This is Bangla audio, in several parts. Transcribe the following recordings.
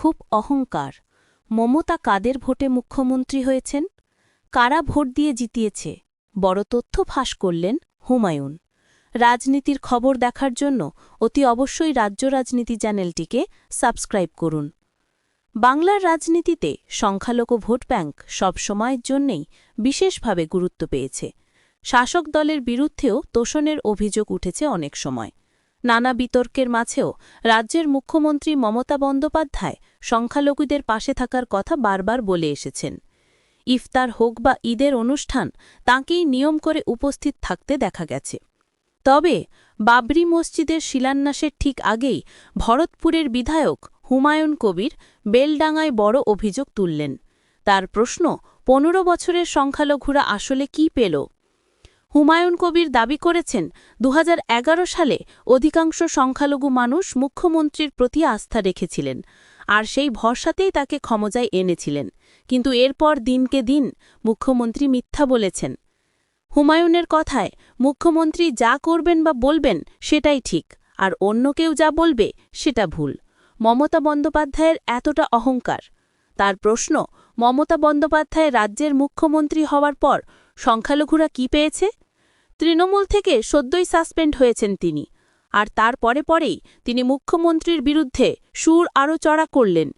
খুব অহংকার। মমতা কাদের ভোটে মুখ্যমন্ত্রী হয়েছেন? কারা ভোট দিয়ে জিতিয়েছে? বড় তথ্য ফাঁস করলেন হুমায়ুন। রাজনীতির খবর দেখার জন্য অতি অবশ্যই রাজ্য রাজনীতি চ্যানেলটিকে সাবস্ক্রাইব করুন। বাংলার রাজনীতিতে সংখ্যালঘু ভোট ব্যাংক সবসময়ের জন্যেই বিশেষভাবে গুরুত্ব পেয়েছে। শাসক দলের বিরুদ্ধেও তোষণের অভিযোগ উঠেছে অনেক সময়। নানা বিতর্কের মাঝেও রাজ্যের মুখ্যমন্ত্রী মমতা বন্দ্যোপাধ্যায় সংখ্যালঘুদের পাশে থাকার কথা বারবার বলে এসেছেন। ইফতার হোক বা ঈদের অনুষ্ঠান, তাঁকেই নিয়ম করে উপস্থিত থাকতে দেখা গেছে। তবে বাবরি মসজিদের শিলান্যাসের ঠিক আগেই ভরতপুরের বিধায়ক হুমায়ুন কবির বেলডাঙায় বড় অভিযোগ তুললেন। তার প্রশ্ন, পনেরো বছরের সংখ্যালঘুরা আসলে কি পেল? হুমায়ুন কবির দাবি করেছেন দু হাজার এগারো সালে অধিকাংশ সংখ্যালঘু মানুষ মুখ্যমন্ত্রীর প্রতি আস্থা রেখেছিলেন, আর সেই ভরসাতেই তাকে ক্ষমতায় এনেছিলেন। কিন্তু এরপর দিনকে দিন মুখ্যমন্ত্রী মিথ্যা বলেছেন। হুমায়ুনের কথায়, মুখ্যমন্ত্রী যা করবেন বা বলবেন সেটাই ঠিক, আর অন্য কেউ যা বলবে সেটা ভুল। মমতা বন্দ্যোপাধ্যায়ের এতটা অহংকার। তার প্রশ্ন, মমতা বন্দ্যোপাধ্যায় রাজ্যের মুখ্যমন্ত্রী হওয়ার পর সংখ্যালঘুরা কি পেয়েছে? তৃণমূল থেকে সদ্যই সাসপেন্ড হয়েছেন তিনি, আর তার পরে পরেই তিনি মুখ্যমন্ত্রীর বিরুদ্ধে সুর আরও চড়া করলেন।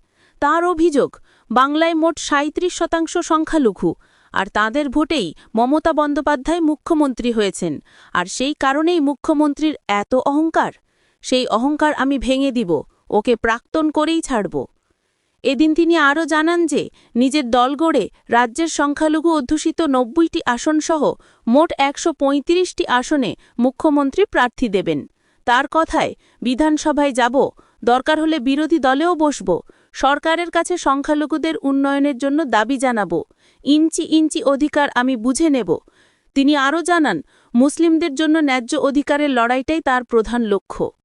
তার অভিযোগ, বাংলায় মোট সাঁত্রিশ শতাংশ সংখ্যালঘু, আর তাদের ভোটেই মমতা বন্দ্যোপাধ্যায় মুখ্যমন্ত্রী হয়েছেন, আর সেই কারণেই মুখ্যমন্ত্রীর এত অহংকার। সেই অহংকার আমি ভেঙে দিব, ওকে প্রাক্তন করেই ছাড়ব। এদিন তিনি আরও জানান যে, নিজের দল গড়ে রাজ্যের সংখ্যালঘু অধ্যুষিত নব্বইটি আসনসহ মোট একশো আসনে মুখ্যমন্ত্রী প্রার্থী দেবেন। তার কথায়, বিধানসভায় যাব, দরকার হলে বিরোধী দলেও বসব, সরকারের কাছে সংখ্যালঘুদের উন্নয়নের জন্য দাবি জানাব, ইঞ্চি ইঞ্চি অধিকার আমি বুঝে নেব। তিনি আরও জানান, মুসলিমদের জন্য ন্যায্য অধিকারের লড়াইটাই তার প্রধান লক্ষ্য।